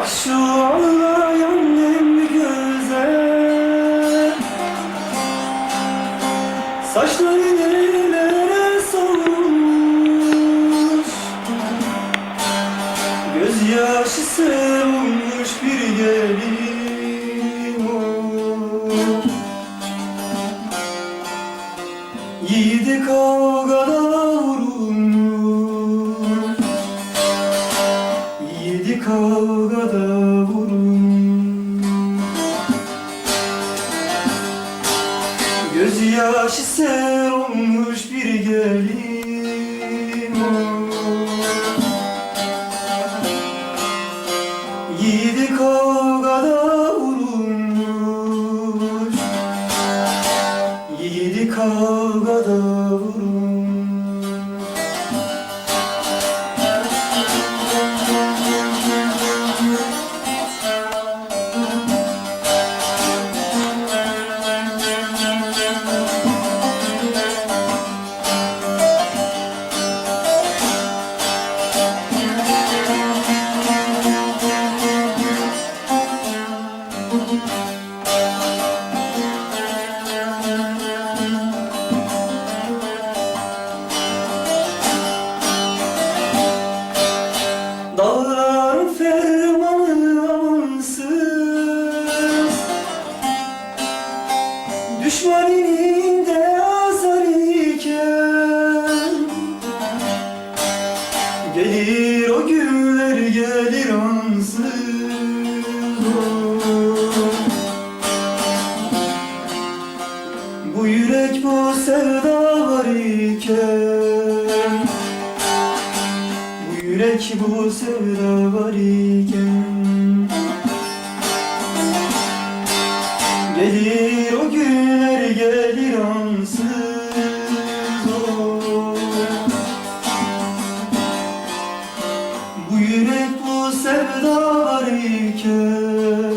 Bak şu ağlayan güzel Saçları nerelere savurmuş Gözyaşı sel olmuş bir gelin. Yiğidi kavgada kavgada vurulmuş Gözyaşı sel olmuş bir gelin. Yiğidi kavgada vurulmuş. Yiğidi kavgada vurulmuş Dağların fermanı amansız. Düşman ininde sevda var iken bu yürek bu sevda var iken Gelir o günler gelir ansız. Bu yürek bu sevda var iken